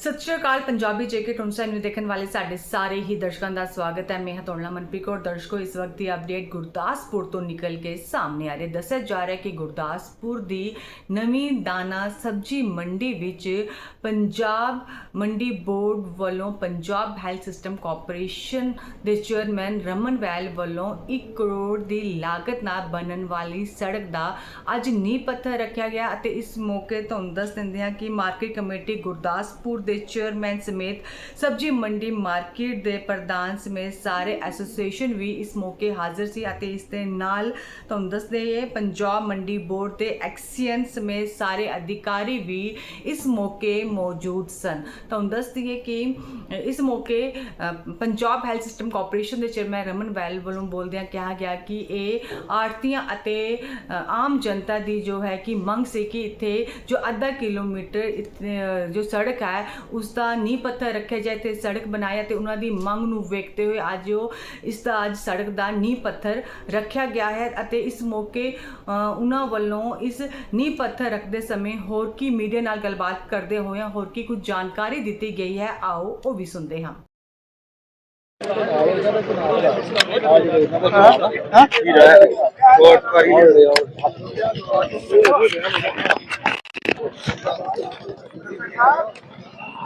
ਸਤਿ ਸ਼੍ਰੀ ਅਕਾਲ, ਪੰਜਾਬੀ ਜੇਕੇ ਟੁੰਸਾ ਨੂੰ ਦੇਖਣ ਵਾਲੇ ਸਾਡੇ ਸਾਰੇ ਹੀ ਦਰਸ਼ਕਾਂ ਦਾ ਸਵਾਗਤ ਹੈ। ਮੈਂ ਹਾਂ ਤੁਹਾਡਾ ਮਨਪ੍ਰੀਤ ਕੌਰ। ਦਰਸ਼ਕੋ, ਇਸ ਵਕਤ ਦੀ ਅਪਡੇਟ ਗੁਰਦਾਸਪੁਰ ਤੋਂ ਨਿਕਲ ਕੇ ਸਾਹਮਣੇ ਆ ਰਹੀ ਹੈ। ਦੱਸਿਆ ਜਾ ਰਿਹਾ ਕਿ ਗੁਰਦਾਸਪੁਰ ਦੀ ਨਵੀਂ ਦਾਣਾ ਸਬਜੀ ਮੰਡੀ ਵਿੱਚ ਪੰਜਾਬ ਮੰਡੀ ਬੋਰਡ ਵੱਲੋਂ ਪੰਜਾਬ ਹੈਲਥ ਸਿਸਟਮ ਕਾਰਪੋਰੇਸ਼ਨ ਦੇ ਚੇਅਰਮੈਨ ਰਮਨ ਵੈਲ ਵੱਲੋਂ 1 ਕਰੋੜ ਦੀ ਲਾਗਤ ਨਾਲ ਬਣਨ ਵਾਲੀ ਸੜਕ ਦਾ ਅੱਜ ਨੀਂਹ ਪੱਥਰ ਰੱਖਿਆ ਗਿਆ ਅਤੇ ਇਸ ਮੌਕੇ ਤੁਹਾਨੂੰ ਦੱਸ ਦਿੰਦੇ ਹਾਂ ਕਿ ਮਾਰਕੀਟ ਕਮੇਟੀ ਗੁਰਦਾਸਪੁਰ ਦੇ ਚੇਅਰਮੈਨ ਸਮੇਤ ਸਬਜੀ ਮੰਡੀ ਮਾਰਕੀਟ ਦੇ ਪ੍ਰਧਾਨ ਸਮੇਤ ਸਾਰੇ ਐਸੋਸੀਏਸ਼ਨ ਵੀ ਇਸ ਮੌਕੇ ਹਾਜ਼ਰ ਸੀ ਅਤੇ ਇਸ ਦੇ ਨਾਲ ਤੁਹਾਨੂੰ ਦੱਸਦੇ ਹਾਂ, ਪੰਜਾਬ ਮੰਡੀ ਬੋਰਡ ਦੇ ਐਕਸੀਅਨ ਸਮੇਤ ਸਾਰੇ ਅਧਿਕਾਰੀ ਵੀ ਇਸ ਮੌਕੇ ਮੌਜੂਦ ਸਨ। ਤੁਹਾਨੂੰ ਦੱਸ ਦਈਏ ਕਿ ਇਸ ਮੌਕੇ ਪੰਜਾਬ ਹੈਲਥ ਸਿਸਟਮ ਕਾਰਪੋਰੇਸ਼ਨ ਦੇ ਚੇਅਰਮੈਨ ਰਮਨ ਵੈਲ ਵੱਲੋਂ ਬੋਲਦਿਆਂ ਕਿਹਾ ਗਿਆ ਕਿ ਇਹ ਆੜਤੀਆਂ ਅਤੇ ਆਮ ਜਨਤਾ ਦੀ ਜੋ ਹੈ ਕਿ ਮੰਗ ਸੀ ਕਿ ਇੱਥੇ ਜੋ ਅੱਧਾ ਕਿਲੋਮੀਟਰ ਜੋ ਸੜਕ ਹੈ ਉਸ ਦਾ ਨੀਂਹ ਪੱਥਰ ਰੱਖਿਆ ਜਾਏ ਤੇ ਸੜਕ ਬਣਾਇਆ ਤੇ ਉਹਨਾਂ ਦੀ ਮੰਗ ਨੂੰ ਵੇਖਦੇ ਹੋਏ ਅੱਜ ਉਹ ਇਸ ਦਾ ਅੱਜ ਸੜਕ ਦਾ ਨੀਂਹ ਪੱਥਰ ਰੱਖਿਆ ਗਿਆ ਹੈ ਅਤੇ ਇਸ ਮੌਕੇ ਉਹਨਾਂ ਵੱਲੋਂ ਇਸ ਨੀਂਹ ਪੱਥਰ ਰੱਖਦੇ ਸਮੇਂ ਹੋਰ ਕੀ ਮੀਡੀਆ ਨਾਲ ਗੱਲਬਾਤ ਕਰਦੇ ਹੋਏ ਹੋਰ ਕੀ ਕੁਝ ਜਾਣਕਾਰੀ ਦਿੱਤੀ ਗਈ ਹੈ, ਆਓ ਉਹ ਵੀ ਸੁਣਦੇ ਹਾਂ। ਕੋਟ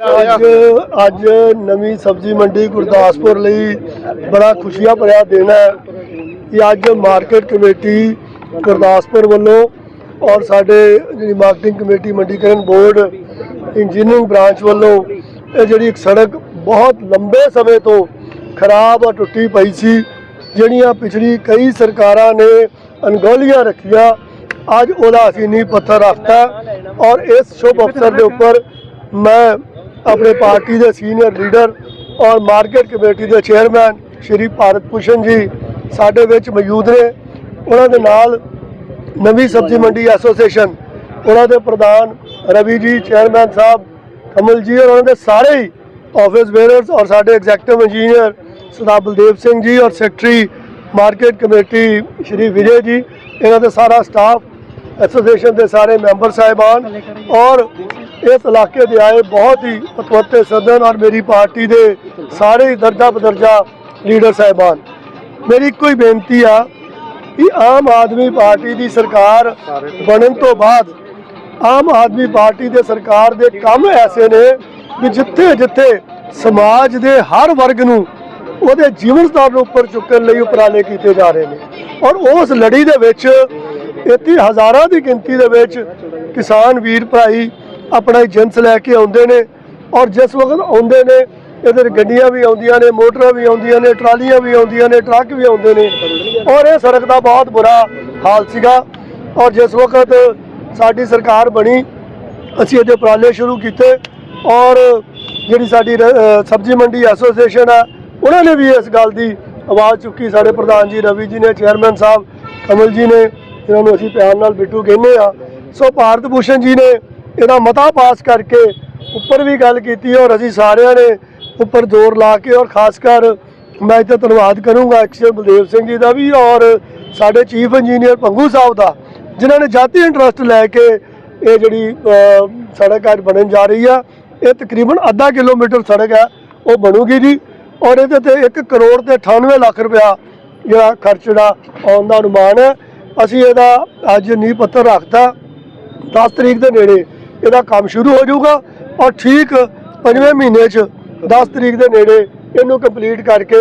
ਅੱਜ ਅੱਜ ਨਵੀਂ ਸਬਜ਼ੀ ਮੰਡੀ ਗੁਰਦਾਸਪੁਰ ਲਈ ਬੜਾ ਖੁਸ਼ੀਆਂ ਭਰਿਆ ਦਿਨ ਹੈ ਕਿ ਅੱਜ ਮਾਰਕੀਟ ਕਮੇਟੀ ਗੁਰਦਾਸਪੁਰ ਵੱਲੋਂ ਔਰ ਸਾਡੇ ਜਿਹੜੀ ਮਾਰਕੀਟਿੰਗ ਕਮੇਟੀ ਮੰਡੀਕਰਨ ਬੋਰਡ ਇੰਜੀਨੀਅਰਿੰਗ ਬ੍ਰਾਂਚ ਵੱਲੋਂ ਇਹ ਜਿਹੜੀ ਇੱਕ ਸੜਕ ਬਹੁਤ ਲੰਬੇ ਸਮੇਂ ਤੋਂ ਖਰਾਬ ਔਰ ਟੁੱਟੀ ਪਈ ਸੀ, ਜਿਹੜੀਆਂ ਪਿਛਲੀ ਕਈ ਸਰਕਾਰਾਂ ਨੇ ਅਣਗੌਲੀਆਂ ਰੱਖੀਆਂ, ਅੱਜ ਉਹਦਾ ਅਸੀਂ ਨੀਂਹ ਪੱਥਰ ਰੱਖਤਾ ਔਰ ਇਸ ਸ਼ੁਭ ਅਵਸਰ ਦੇ ਉੱਪਰ ਮੈਂ ਆਪਣੇ ਪਾਰਟੀ ਦੇ ਸੀਨੀਅਰ ਲੀਡਰ ਔਰ ਮਾਰਕੀਟ ਕਮੇਟੀ ਦੇ ਚੇਅਰਮੈਨ ਸ਼੍ਰੀ ਭਾਰਤ ਭੂਸ਼ਣ ਜੀ ਸਾਡੇ ਵਿੱਚ ਮੌਜੂਦ ਨੇ। ਉਹਨਾਂ ਦੇ ਨਾਲ ਨਵੀਂ ਸਬਜ਼ੀ ਮੰਡੀ ਐਸੋਸੀਏਸ਼ਨ, ਉਹਨਾਂ ਦੇ ਪ੍ਰਧਾਨ ਰਵੀ ਜੀ, ਚੇਅਰਮੈਨ ਸਾਹਿਬ ਕਮਲ ਜੀ ਔਰ ਉਹਨਾਂ ਦੇ ਸਾਰੇ ਹੀ ਆਫਿਸ ਬੇਅਰਸ ਔਰ ਸਾਡੇ ਐਗਜ਼ੈਕਟਿਵ ਇੰਜੀਨੀਅਰ ਸਰਦਾਰ ਬਲਦੇਵ ਸਿੰਘ ਜੀ ਔਰ secretary market committee Shri Vijay ji, ਇਹਨਾਂ ਦਾ ਸਾਰਾ ਸਟਾਫ ਐਸੋਸੀਏਸ਼ਨ ਦੇ ਸਾਰੇ ਮੈਂਬਰ ਸਾਹਿਬਾਨ ਔਰ ਇਸ ਇਲਾਕੇ ਦੇ ਆਏ ਬਹੁਤ ਹੀ ਪਤਵੰਤੇ ਸਦਨ ਔਰ ਮੇਰੀ ਪਾਰਟੀ ਦੇ ਸਾਰੇ ਹੀ ਦਰਜਾ ਬਦਰਜਾ ਲੀਡਰ ਸਾਹਿਬਾਨ। ਮੇਰੀ ਇੱਕੋ ਹੀ ਬੇਨਤੀ ਆ ਕਿ ਆਮ ਆਦਮੀ ਪਾਰਟੀ ਦੀ ਸਰਕਾਰ ਬਣਨ ਤੋਂ ਬਾਅਦ ਆਮ ਆਦਮੀ ਪਾਰਟੀ ਦੇ ਸਰਕਾਰ ਦੇ ਕੰਮ ਐਸੇ ਨੇ ਕਿ ਜਿੱਥੇ ਜਿੱਥੇ ਸਮਾਜ ਦੇ ਹਰ ਵਰਗ ਨੂੰ ਉਹਦੇ ਜੀਵਨ ਸਤਰ ਨੂੰ ਉੱਪਰ ਚੁੱਕਣ ਲਈ ਉਪਰਾਲੇ ਕੀਤੇ ਜਾ ਰਹੇ ਨੇ। ਔਰ ਉਸ ਲੜੀ ਦੇ ਵਿੱਚ ਇੱਥੇ ਹਜ਼ਾਰਾਂ ਦੀ ਗਿਣਤੀ ਦੇ ਵਿੱਚ ਕਿਸਾਨ ਵੀਰ ਭਾਈ ਆਪਣਾ ਜਿੰਸ ਲੈ ਕੇ ਆਉਂਦੇ ਨੇ। ਔਰ ਜਿਸ ਵਕਤ ਆਉਂਦੇ ਨੇ, ਇਹਦੇ ਗੱਡੀਆਂ ਵੀ ਆਉਂਦੀਆਂ ਨੇ, ਮੋਟਰਾਂ ਵੀ ਆਉਂਦੀਆਂ ਨੇ, ਟਰਾਲੀਆਂ ਵੀ ਆਉਂਦੀਆਂ ਨੇ, ਟਰੱਕ ਵੀ ਆਉਂਦੇ ਨੇ। ਔਰ ਇਹ ਸੜਕ ਦਾ ਬਹੁਤ ਬੁਰਾ ਹਾਲ ਸੀਗਾ। ਔਰ ਜਿਸ ਵਕਤ ਸਾਡੀ ਸਰਕਾਰ ਬਣੀ, ਅਸੀਂ ਇਹਦੇ ਉਪਰਾਲੇ ਸ਼ੁਰੂ ਕੀਤੇ। ਔਰ ਜਿਹੜੀ ਸਾਡੀ ਰ- ਸਬਜ਼ੀ ਮੰਡੀ ਐਸੋਸੀਏਸ਼ਨ ਆ, ਉਹਨਾਂ ਨੇ ਵੀ ਇਸ ਗੱਲ ਦੀ ਆਵਾਜ਼ ਚੁੱਕੀ। ਸਾਡੇ ਪ੍ਰਧਾਨ ਜੀ ਰਵੀ ਜੀ ਨੇ, ਚੇਅਰਮੈਨ ਸਾਹਿਬ ਕਮਲ ਜੀ ਨੇ ਇਹਨਾਂ ਨੂੰ ਅਸੀਂ ਪਿਆਰ ਨਾਲ ਬਿੱਟੂ ਕਹਿੰਦੇ ਆ। ਸੋ ਭਾਰਤ ਭੂਸ਼ਣ ਜੀ ਨੇ ਇਹਦਾ ਮਤਾ ਪਾਸ ਕਰਕੇ ਉੱਪਰ ਵੀ ਗੱਲ ਕੀਤੀ ਔਰ ਅਸੀਂ ਸਾਰਿਆਂ ਨੇ ਉੱਪਰ ਜ਼ੋਰ ਲਾ ਕੇ ਔਰ ਖਾਸ ਕਰ ਮੈਂ ਇੱਥੇ ਧੰਨਵਾਦ ਕਰੂੰਗਾ ਐਕਸ਼ਨ ਬਲਦੇਵ ਸਿੰਘ ਜੀ ਦਾ ਵੀ ਔਰ ਸਾਡੇ ਚੀਫ ਇੰਜੀਨੀਅਰ ਪੰਗੂ ਸਾਹਿਬ ਦਾ, ਜਿਨ੍ਹਾਂ ਨੇ ਜਾਤੀ ਇੰਟਰਸਟ ਲੈ ਕੇ ਇਹ ਜਿਹੜੀ ਸੜਕ ਅੱਜ ਬਣਨ ਜਾ ਰਹੀ ਆ। ਇਹ ਤਕਰੀਬਨ ਅੱਧਾ ਕਿਲੋਮੀਟਰ ਸੜਕ ਹੈ, ਉਹ ਬਣੂਗੀ ਜੀ। ਔਰ ਇਹਦੇ ਤੇ 1 ਕਰੋੜ ਤੇ 98 ਲੱਖ ਰੁਪਇਆ ਜਿਹੜਾ ਖਰਚ ਜਿਹੜਾ ਆਉਣ ਦਾ ਅਨੁਮਾਨ ਹੈ। ਅਸੀਂ ਇਹਦਾ ਅੱਜ ਨੀਂਹ ਪੱਥਰ ਰੱਖਤਾ। 10 ਤਰੀਕ ਦੇ ਨੇੜੇ ਇਹਦਾ ਕੰਮ ਸ਼ੁਰੂ ਹੋ ਜਾਊਗਾ ਔਰ ਠੀਕ ਪੰਜਵੇਂ ਮਹੀਨੇ 'ਚ 10 ਤਰੀਕ ਦੇ ਨੇੜੇ ਇਹਨੂੰ ਕੰਪਲੀਟ ਕਰਕੇ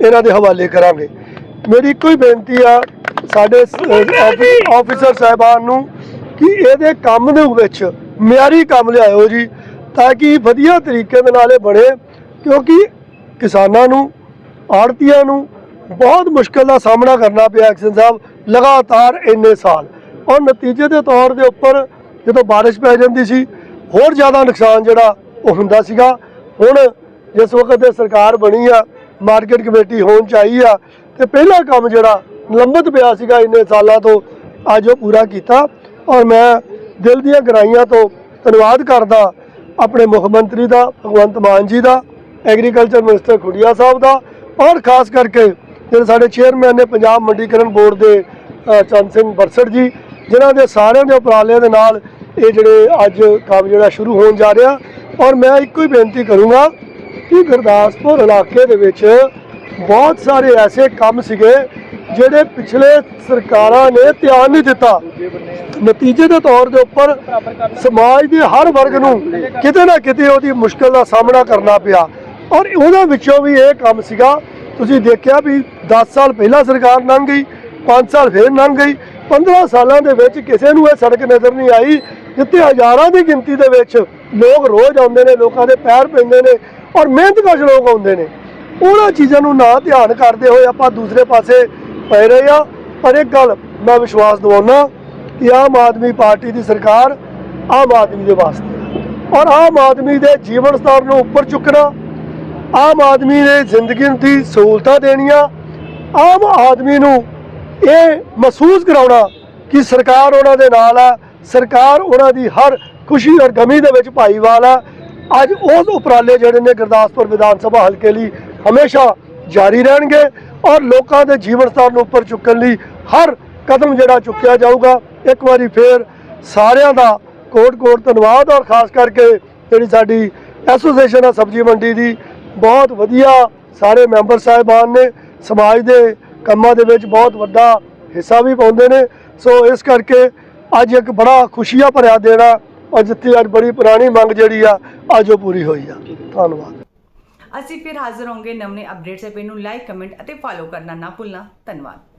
ਇਹਨਾਂ ਦੇ ਹਵਾਲੇ ਕਰਾਂਗੇ। ਮੇਰੀ ਇੱਕੋ ਹੀ ਬੇਨਤੀ ਆ ਸਾਡੇ ਆਫੀਸਰ ਸਾਹਿਬਾਨ ਨੂੰ ਕਿ ਇਹਦੇ ਕੰਮ ਦੇ ਵਿੱਚ ਮਿਆਰੀ ਕੰਮ ਲਿਆਇਓ ਜੀ, ਤਾਂ ਕਿ ਵਧੀਆ ਤਰੀਕੇ ਦੇ ਨਾਲ ਇਹ ਬਣੇ, ਕਿਉਂਕਿ ਕਿਸਾਨਾਂ ਨੂੰ, ਆੜਤੀਆਂ ਨੂੰ ਬਹੁਤ ਮੁਸ਼ਕਲ ਦਾ ਸਾਹਮਣਾ ਕਰਨਾ ਪਿਆ ਐਕਸ਼ਨ ਸਾਹਿਬ ਲਗਾਤਾਰ ਇੰਨੇ ਸਾਲ। ਔਰ ਨਤੀਜੇ ਦੇ ਤੌਰ ਦੇ ਉੱਪਰ ਜਦੋਂ ਬਾਰਿਸ਼ ਪੈ ਜਾਂਦੀ ਸੀ ਹੋਰ ਜ਼ਿਆਦਾ ਨੁਕਸਾਨ ਜਿਹੜਾ ਉਹ ਹੁੰਦਾ ਸੀਗਾ। ਹੁਣ ਜਿਸ ਵਕਤ ਦੇ ਸਰਕਾਰ ਬਣੀ ਆ ਮਾਰਕੀਟ ਕਮੇਟੀ ਹੋਣ ਚਾਹੀ ਆ ਤੇ ਪਹਿਲਾ ਕੰਮ ਜਿਹੜਾ ਲੰਬਤ ਪਿਆ ਸੀਗਾ ਇੰਨੇ ਸਾਲਾਂ ਤੋਂ ਅੱਜ ਉਹ ਪੂਰਾ ਕੀਤਾ। ਔਰ ਮੈਂ ਦਿਲ ਦੀਆਂ ਗਰਾਈਆਂ ਤੋਂ ਧੰਨਵਾਦ ਕਰਦਾ ਆਪਣੇ ਮੁੱਖ ਮੰਤਰੀ ਦਾ ਭਗਵੰਤ ਮਾਨ ਜੀ ਦਾ ਐਗਰੀਕਲਚਰ ਮਿਨਿਸਟਰ ਖੁੜੀਆ ਸਾਹਿਬ ਦਾ ਔਰ ਖਾਸ ਕਰਕੇ ਜਿਹੜੇ ਸਾਡੇ ਚੇਅਰਮੈਨ ਨੇ ਪੰਜਾਬ ਮੰਡੀਕਰਨ ਬੋਰਡ ਦੇ ਅ, ਚੰਦ ਸਿੰਘ ਬਰਸੜ ਜੀ ਜਿਨ੍ਹਾਂ ਦੇ ਸਾਰਿਆਂ ਦੇ ਉਪਰਾਲਿਆਂ ਦੇ ਨਾਲ ਇਹ ਜਿਹੜੇ ਅੱਜ ਕੰਮ ਜਿਹੜਾ ਸ਼ੁਰੂ ਹੋਣ ਜਾ ਰਿਹਾ। ਔਰ ਮੈਂ ਇੱਕੋ ਹੀ ਬੇਨਤੀ ਕਰੂੰਗਾ ਕਿ ਗੁਰਦਾਸਪੁਰ ਇਲਾਕੇ ਦੇ ਵਿੱਚ ਬਹੁਤ ਸਾਰੇ ਐਸੇ ਕੰਮ ਸੀਗੇ ਜਿਹੜੇ ਪਿਛਲੇ ਸਰਕਾਰਾਂ ਨੇ ਧਿਆਨ ਨਹੀਂ ਦਿੱਤਾ। ਨਤੀਜੇ ਦੇ ਤੌਰ ਦੇ ਉੱਪਰ ਸਮਾਜ ਦੇ ਹਰ ਵਰਗ ਨੂੰ ਕਿਤੇ ਨਾ ਕਿਤੇ ਉਹਦੀ ਮੁਸ਼ਕਲ ਦਾ ਸਾਹਮਣਾ ਕਰਨਾ ਪਿਆ। ਔਰ ਉਹਨਾਂ ਵਿੱਚੋਂ ਵੀ ਇਹ ਕੰਮ ਸੀਗਾ। ਤੁਸੀਂ ਦੇਖਿਆ ਵੀ 10 ਸਾਲ ਪਹਿਲਾਂ ਸਰਕਾਰ ਲੰਘ ਗਈ 5 ਸਾਲ ਫਿਰ ਲੰਘ ਗਈ। 15 ਸਾਲਾਂ ਦੇ ਵਿੱਚ ਕਿਸੇ ਨੂੰ ਇਹ ਸੜਕ ਨਜ਼ਰ ਨਹੀਂ ਆਈ, ਜਿੱਥੇ ਹਜ਼ਾਰਾਂ ਦੀ ਗਿਣਤੀ ਦੇ ਵਿੱਚ ਲੋਕ ਰੋਜ਼ ਆਉਂਦੇ ਨੇ, ਲੋਕਾਂ ਦੇ ਪੈਰ ਪੈਂਦੇ ਨੇ ਔਰ ਮਿਹਨਤਕਸ਼ ਲੋਕ ਆਉਂਦੇ ਨੇ ਉਹਨਾਂ ਚੀਜ਼ਾਂ ਨੂੰ ਨਾ ਧਿਆਨ ਕਰਦੇ ਹੋਏ ਆਪਾਂ ਦੂਸਰੇ ਪਾਸੇ ਪੈ ਰਹੇ ਆ ਪਰ ਇੱਕ ਗੱਲ ਮੈਂ ਵਿਸ਼ਵਾਸ ਦਿਵਾਉਣਾ ਕਿ ਆਮ ਆਦਮੀ ਪਾਰਟੀ ਦੀ ਸਰਕਾਰ ਆਮ ਆਦਮੀ ਦੇ ਵਾਸਤੇ ਹੈ। ਔਰ ਆਮ ਆਦਮੀ ਦੇ ਜੀਵਨ ਸਤਰ ਨੂੰ ਉੱਪਰ ਚੁੱਕਣਾ, ਆਮ ਆਦਮੀ ਦੇ ਜ਼ਿੰਦਗੀ ਦੀ ਸਹੂਲਤਾਂ ਦੇਣੀਆਂ, ਆਮ ਆਦਮੀ ਨੂੰ ਇਹ ਮਹਿਸੂਸ ਕਰਾਉਣਾ ਕਿ ਸਰਕਾਰ ਉਹਨਾਂ ਦੇ ਨਾਲ ਹੈ ਸਰਕਾਰ ਉਹਨਾਂ ਦੀ ਹਰ ਖੁਸ਼ੀ ਔਰ ਗਮੀ ਦੇ ਵਿੱਚ ਭਾਈਵਾਲ ਹੈ ਅੱਜ ਉਸ ਉਪਰਾਲੇ ਜਿਹੜੇ ਨੇ ਗੁਰਦਾਸਪੁਰ ਵਿਧਾਨ ਸਭਾ ਹਲਕੇ ਲਈ ਹਮੇਸ਼ਾ ਜਾਰੀ ਰਹਿਣਗੇ ਔਰ ਲੋਕਾਂ ਦੇ ਜੀਵਨ ਸਤਰ ਨੂੰ ਉੱਪਰ ਚੁੱਕਣ ਲਈ ਹਰ ਕਦਮ ਜਿਹੜਾ ਚੁੱਕਿਆ ਜਾਊਗਾ। ਇੱਕ ਵਾਰੀ ਫੇਰ ਸਾਰਿਆਂ ਦਾ ਕੋਟ ਕੋਟ ਧੰਨਵਾਦ ਔਰ ਖਾਸ ਕਰਕੇ ਜਿਹੜੀ ਸਾਡੀ ਐਸੋਸੀਏਸ਼ਨ ਆ ਸਬਜ਼ੀ ਮੰਡੀ ਦੀ, ਬਹੁਤ ਵਧੀਆ ਸਾਰੇ ਮੈਂਬਰ ਸਾਹਿਬਾਨ ਨੇ ਸਮਾਜ ਦੇ ਕੰਮਾਂ ਦੇ ਵਿੱਚ ਬਹੁਤ ਵੱਡਾ ਹਿੱਸਾ ਵੀ ਪਾਉਂਦੇ ਨੇ। ਸੋ ਇਸ ਕਰਕੇ ਅੱਜ ਇੱਕ ਬੜਾ ਖੁਸ਼ੀਆਂ ਭਰਿਆ ਦੇਣਾ ਔਰ ਜਿੱਥੇ ਅੱਜ ਬੜੀ ਪੁਰਾਣੀ ਮੰਗ ਜਿਹੜੀ ਆ, ਅੱਜ ਉਹ ਪੂਰੀ ਹੋਈ ਆ। ਧੰਨਵਾਦ। ਅਸੀਂ ਫਿਰ ਹਾਜ਼ਰ ਹੋਵਾਂਗੇ ਨਵੇਂ ਅਪਡੇਟਸ ਐ ਨੂੰ। ਲਾਈਕ ਕਮੈਂਟ ਅਤੇ ਫਾਲੋ ਕਰਨਾ ਨਾ ਭੁੱਲਣਾ। ਧੰਨਵਾਦ।